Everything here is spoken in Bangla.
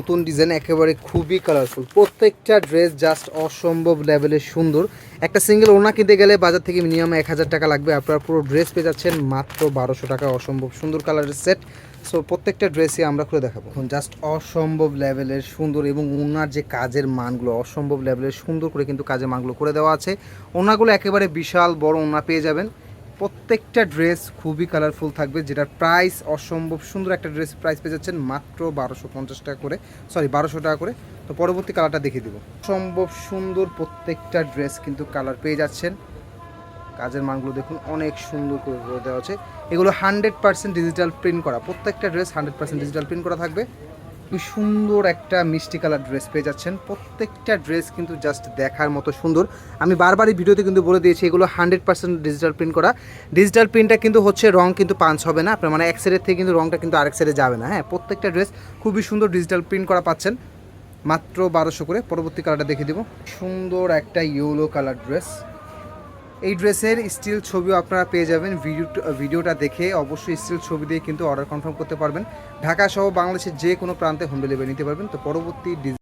নতুন ডিজাইন একেবারে খুবই কালারফুল প্রত্যেকটা ড্রেস জাস্ট অসম্ভব লেভেলের সুন্দর। একটা সিঙ্গেল ওনা কিনতে গেলে বাজার থেকে মিনিমাম এক হাজার টাকা লাগবে। আপনারা পুরো ড্রেস পেয়ে যাচ্ছেন মাত্র বারোশো টাকা। অসম্ভব সুন্দর কালারের সেট সো প্রত্যেকটা ড্রেসই আমরা খুলে দেখাবো। এখন জাস্ট অসম্ভব লেভেলের সুন্দর এবং ওনার যে কাজের মানগুলো, অসম্ভব লেভেলের সুন্দর করে কিন্তু কাজের মানগুলো করে দেওয়া আছে। ওনাগুলো একেবারে বিশাল বড় ওনা পেয়ে যাবেন। প্রত্যেকটা ড্রেস খুবই কালারফুল থাকবে, যেটার প্রাইস অসম্ভব সুন্দর একটা ড্রেস প্রাইস পেয়ে যাচ্ছেন মাত্র বারোশো পঞ্চাশ টাকা করে সরি বারোশো টাকা করে। তো পরবর্তী কালারটা দেখিয়ে দেবো। সম্ভব সুন্দর প্রত্যেকটা ড্রেস কিন্তু কালার পেয়ে যাচ্ছেন। কাজের মানগুলো দেখুন, অনেক সুন্দর করে দেওয়া আছে। এগুলো হান্ড্রেড পার্সেন্ট ডিজিটাল প্রিন্ট করা, প্রত্যেকটা dress hundred percent digital print করা থাকবে। কি সুন্দর একটা মিষ্টি কালার ড্রেস পেয়ে যাচ্ছেন। প্রত্যেকটা ড্রেস কিন্তু জাস্ট দেখার মতো সুন্দর। আমি বারবারই ভিডিওতে কিন্তু বলে দিয়েছি, এগুলো হান্ড্রেড পার্সেন্ট ডিজিটাল প্রিন্ট করা। ডিজিটাল প্রিন্টটা কিন্তু হচ্ছে রং কিন্তু পাঞ্চ হবে না, আপনার মানে এক সাইডের থেকে কিন্তু রংটা কিন্তু আরেক সাইডে যাবে না হ্যাঁ? প্রত্যেকটা ড্রেস খুবই সুন্দর ডিজিটাল প্রিন্ট করা পাচ্ছেন। মাত্র বারোশো করে, পরবর্তী কালারটা দেখে দিব। সুন্দর একটা ইয়েলো কালার ড্রেস এই ড্রেসের স্টিল ছবিও আপনারা পেয়ে যাবেন। ভিডিও, ভিডিওটা দেখে অবশ্যই স্টিল ছবি দিয়ে কিন্তু অর্ডার কনফার্ম করতে পারবেন। ঢাকা সহ বাংলাদেশের যে কোনো প্রান্তে হোম ডেলিভারি নিতে পারবেন। তো পরবর্তী